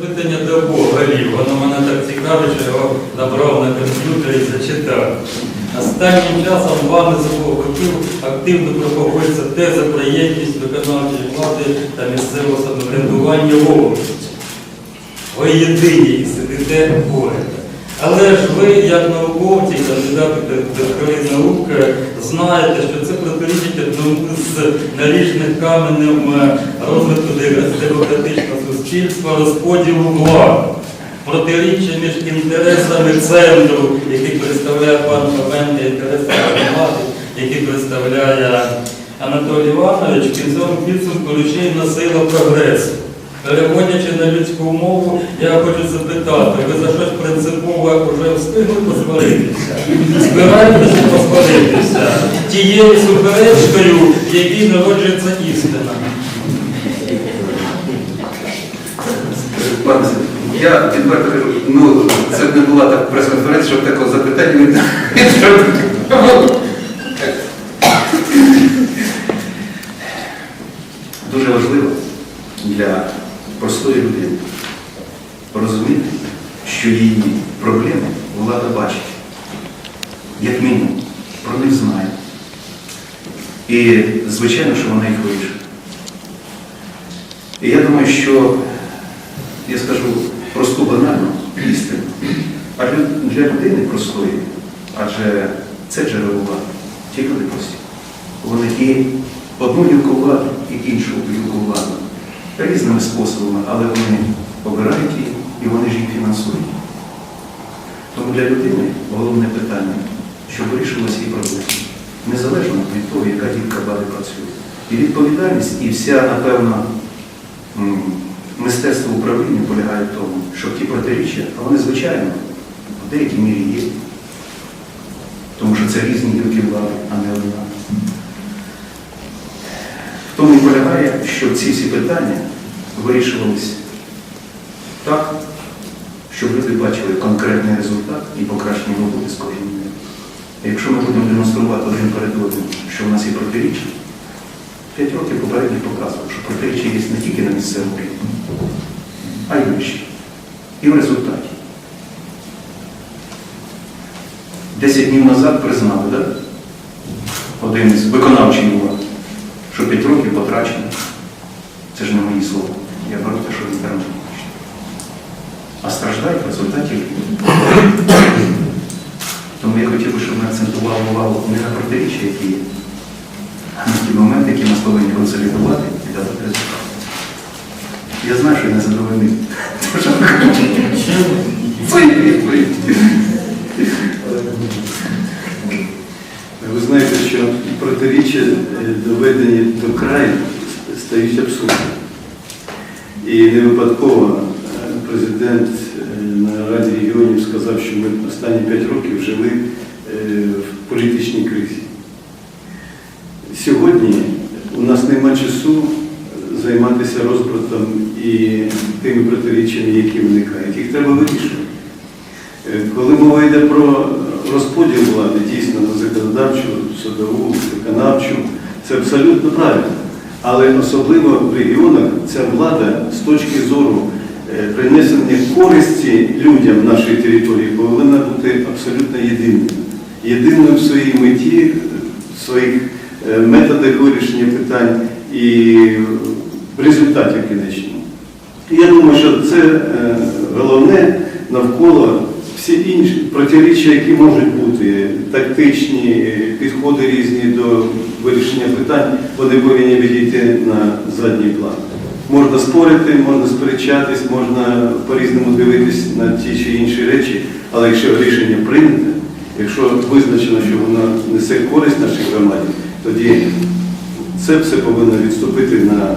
запитання до обох голів. Воно мене так цікавить, що його набрав на комп'ютері і зачитав. Останнім часом вами боків активно пропагується теза про єдність виконавчої влади та місцевого самоврядування в області. Ви єдині і сидите поряд. Але ж ви, як науковці, кандидати до докторів наук, знаєте, що це протирічить одному з наріжних каменем е, розвитку демократичного суспільства розподілу влади. Протиріччя між інтересами центру, який представляє пан Фоменко, інтересами громади, який представляє Анатолій Іванович, в кінцевому підсумку рушійна сила прогресу. Переводячи на людську мову, я хочу запитати, ви за щось принципове вже встигли посваритися? Збираєтеся посваритися тією суперечкою, в якій народжується істина. Пане я відверто кажу, ну це не була так прес-конференція, щоб такого запитання від Дуже важливо для простої людини розуміти, що її проблеми влада бачить. Як мінімум, про них знає. І звичайно, що вона їх вирішує. І я думаю, що я скажу просту банальну істину. А для, людини простої, адже це джерело влади, ті прості. Вони і одну гілку влади, і іншу гілку влади різними способами, але вони обирають її і вони ж їх фінансують. Тому для людини головне питання, щоб вирішилися її проблеми, незалежно від того, яка гілка влади працює. І відповідальність, і вся, напевно, управління полягає в тому, що ті протиріччя, а вони, звичайно, в деякій мірі є. Тому що це різні гілки влади, а не одна. В тому і полягає, що ці всі питання вирішувалися так, щоб люди бачили конкретний результат і покращення роботи з кожним днем. Якщо ми будемо демонструвати один перед одним, що в нас є протиріччя, п'ять років попередньо показував, що протиріччя є не тільки на місцевому рівні, а вище. І в результаті. Десять днів назад признали, так? Один із виконавчих влад, що п'ять років потрачено. Це ж не мої слова. Я беру те, що в інтернеті. А страждають в результаті. Тому я хотів би, щоб ми акцентували увагу не на протиріччя, які є, а на ті моменти, які ми повинні консолідувати і дати результат. Я знаю, що я не є. Ви знаєте, що протиріччя е, доведені до краю стають абсурдними. І не випадково е, президент е, на Раді регіонів сказав, що ми останні 5 років жили в політичній кризі. Сьогодні у нас нема часу займатися розбратом і тими протиріччями, які виникають. Їх треба вирішувати. Е, Коли мова йде про розподіл влади, дійсно на законодавчу, судову, виконавчу, це абсолютно правильно. Але особливо в регіонах ця влада з точки зору е, принесення користі людям нашої території повинна бути абсолютно єдиною. Єдиною в своїй меті, в своїх е, методах вирішення питань і в результаті кінечному. Я думаю, що це е, головне навколо всі інші протиріччя, які можуть бути, тактичні, підходи різні до вирішення питань, вони повинні відійти на задній план. Можна спорити, можна сперечатись, можна по-різному дивитись на ті чи інші речі, але якщо рішення прийняте, якщо визначено, що воно несе користь нашій громаді, тоді це все повинно відступити на